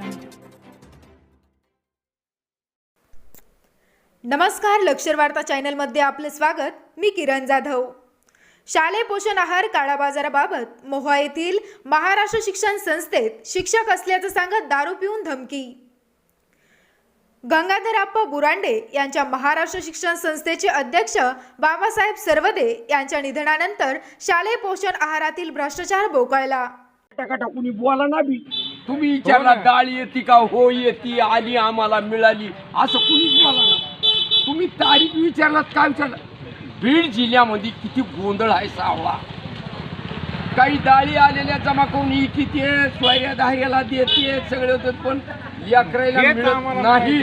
jungle. नमस्कार लक्षर वार्ता चॅनलमध्ये आपलं स्वागत. मी किरण जाधव. शालेय पोषण आहार काळा बाजाराबाबत मोहा येथील महाराष्ट्र शिक्षण संस्थेत शिक्षक असल्याचं सांगत दारू पिऊन धमकी. गंगाधरप्पा बुरांडे यांच्या महाराष्ट्र शिक्षण संस्थेचे अध्यक्ष बाबासाहेब सर्वदे यांच्या निधनानंतर शालेय पोषण आहारातील भ्रष्टाचार बोकळला टाका टाकून बोला ना बी. तुम्ही विचारला डाळ येते का हो येते आली आम्हाला मिळाली असं कुणीच ना तुम्ही तारीख विचारलात काय विचारलं बीड जिल्ह्यामध्ये किती गोंधळ आहे सावळा. काही डाळी आलेल्या जमा करून ही किती सोयऱ्या धाऱ्याला देते सगळे होतात पण लेकरायला हेच मिळत नाही.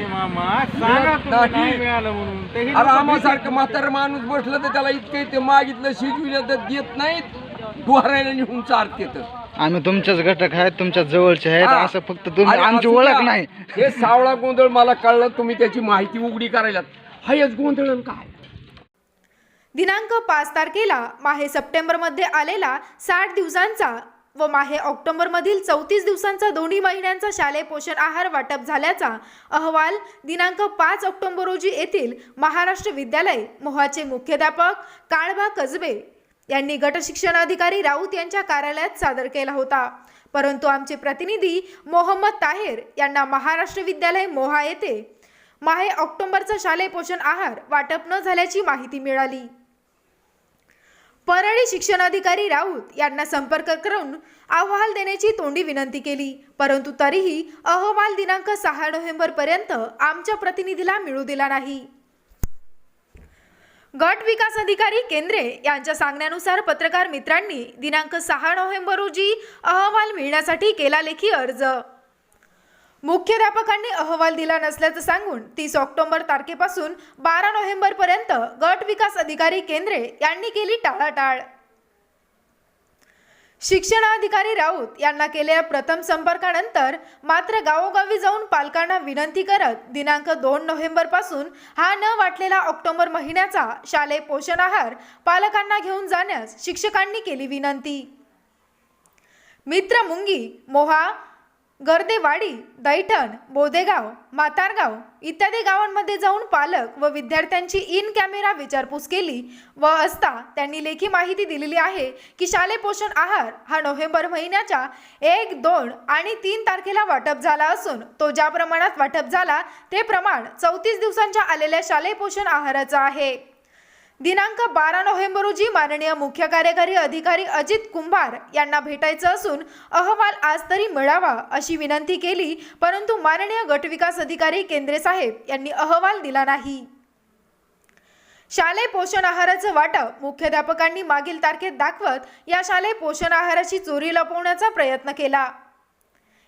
हे अरे आम्हासारखं म्हातारं माणूस बसलं तर त्याला इतकं ते मागितलं शिजविलं तर देत नाहीत. डोहारायला निघून चारते तर आम्ही तुमच्याच घटक आहेत तुमच्या जवळचे आहेत हा. असं फक्त तुम्ही अरे आमची असू ओळख. नाही हे सावळा गोंधळ मला कळलं तुम्ही त्याची माहिती उघडी करायला हायच गोंधळ आणि काय दिनांक पाच तारखेला माहे सप्टेंबरमध्ये आलेला साठ दिवसांचा व माहे ऑक्टोबरमधील चौतीस दिवसांचा दोन्ही महिन्यांचा शालेय पोषण आहार वाटप झाल्याचा अहवाल दिनांक पाच ऑक्टोबर रोजी येथील महाराष्ट्र विद्यालय मोहाचे मुख्याध्यापक काळबा कसबे यांनी गट अधिकारी राऊत यांच्या कार्यालयात सादर केला होता. परंतु आमचे प्रतिनिधी मोहम्मद ताहेर यांना महाराष्ट्र विद्यालय मोहा येथे माहे ऑक्टोबरचा शालेय पोषण आहार वाटप न झाल्याची माहिती मिळाली. परळी शिक्षणाधिकारी राऊत यांना संपर्क करून अहवाल देण्याची तोंडी विनंती केली. परंतु तरीही अहवाल दिनांक सहा नोव्हेंबर पर्यंत आमच्या प्रतिनिधीला मिळू दिला नाही. गट विकास अधिकारी केंद्रे यांच्या सांगण्यानुसार पत्रकार मित्रांनी दिनांक सहा नोव्हेंबर रोजी अहवाल मिळण्यासाठी केला लेखी अर्ज. मुख्याध्यापकांनी अहवाल दिला नसल्याचं सांगून तीस ऑक्टोबर तारखेपासून बारा नोव्हेंबरपर्यंत गट विकास अधिकारी केंद्रे यांनी केली टाळाटाळ. शिक्षणाधिकारी राऊत यांना केलेल्या प्रथम संपर्कानंतर मात्र गावोगावी जाऊन पालकांना विनंती करत दिनांक दोन नोव्हेंबरपासून हा न वाटलेला ऑक्टोबर महिन्याचा शालेय पोषण आहार पालकांना घेऊन जाण्यास शिक्षकांनी केली विनंती. मित्र मुंगी मोहा गर्देवाडी दैठण बोदेगाव मातारगाव इत्यादी गावांमध्ये जाऊन पालक व विद्यार्थ्यांची इन कॅमेरा विचारपूस केली व असता त्यांनी लेखी माहिती दिलेली आहे की शालेय पोषण आहार हा नोव्हेंबर महिन्याच्या एक दोन आणि तीन तारखेला वाटप झाला असून तो ज्या प्रमाणात वाटप झाला ते प्रमाण चौतीस दिवसांच्या आलेल्या शालेय पोषण आहाराचं आहे. दिनांक बारा नोव्हेंबर रोजी माननीय मुख्य कार्यकारी अधिकारी अजित कुंभार यांना भेटायचं असून अहवाल आज तरी मिळावा अशी विनंती केली परंतु माननीय गटविकास अधिकारी केंद्रे साहेब यांनी अहवाल दिला नाही. शालेय पोषण आहाराचं वाटप मुख्याध्यापकांनी मागील तारखेत दाखवत या शालेय पोषण आहाराची चोरी लपवण्याचा प्रयत्न केला.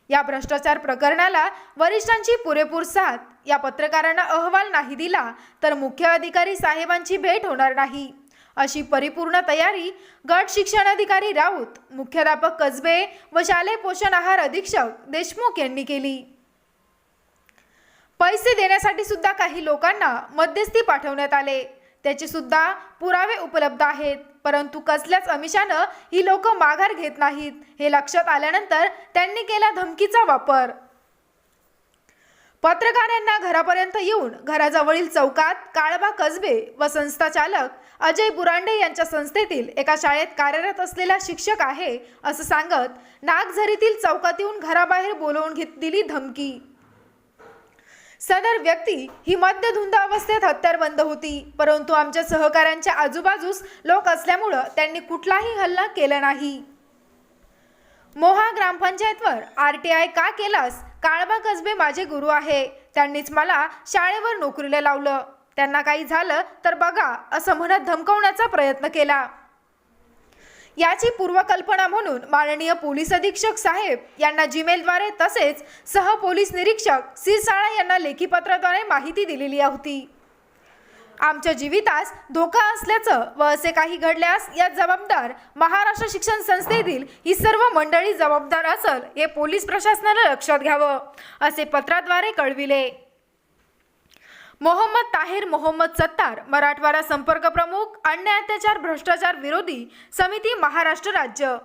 या भ्रष्टाचार प्रकरणाला वरिष्ठांची पुरेपूर साथ. या पत्रकारांना अहवाल नाही दिला तर मुख्य अधिकारी साहेबांची भेट होणार नाही. अशी परिपूर्ण तयारी गट शिक्षणाधिकारी राऊत मुख्याध्यापक कसबे व शालेय पोषण आहार अधीक्षक देशमुख यांनी केली. पैसे देण्यासाठी सुद्धा काही लोकांना मध्यस्थी पाठवण्यात आले. त्याचे सुद्धा पुरावे उपलब्ध आहेत. परंतु कसल्याच अमिषानं ही लोक माघार घेत नाहीत. हे लक्षात आल्यानंतर त्यांनी केला धमकीचा वापर. पत्रकारांना घरापर्यंत येऊन घराजवळील चौकात काळबा कसबे व संस्था चालक अजय बुरांडे यांच्या संस्थेतील एका शाळेत कार्यरत असलेला शिक्षक आहे असं सांगत नागझरीतील चौकात येऊन घराबाहेर बोलवून घेत दिली धमकी. सदर व्यक्ती ही मद्यधुंद अवस्थेत हत्यारबंद होती. परंतु आमच्या सहकाऱ्यांच्या आजूबाजूस लोक असल्यामुळं त्यांनी कुठलाही हल्ला केला नाही. मोहा ग्रामपंचायतवर आर टी आय का केलास? काळबा कसबे माझे गुरु आहे. त्यांनीच मला शाळेवर नोकरीला लावलं. त्यांना काही झालं तर बघा असं म्हणत धमकवण्याचा प्रयत्न केला. याची पूर्वकल्पना म्हणून माननीय पोलीस अधीक्षक साहेब यांना जीमेलद्वारे तसेच सह पोलीस निरीक्षक सिरसाळा यांना लेखीपत्राद्वारे माहिती दिलेली होती. आमच्या जीवितास धोका असल्याचं व असे काही घडल्यास यात जबाबदार महाराष्ट्र शिक्षण संस्थेतील ही सर्व मंडळी जबाबदार असल हे पोलीस प्रशासनानं लक्षात घ्यावं असे पत्राद्वारे कळविले. मोहम्मद ताहिर मोहम्मद सत्तार मराठवाडा संपर्क प्रमुख अन्याय अत्याचार भ्रष्टाचार विरोधी समिती महाराष्ट्र राज्य.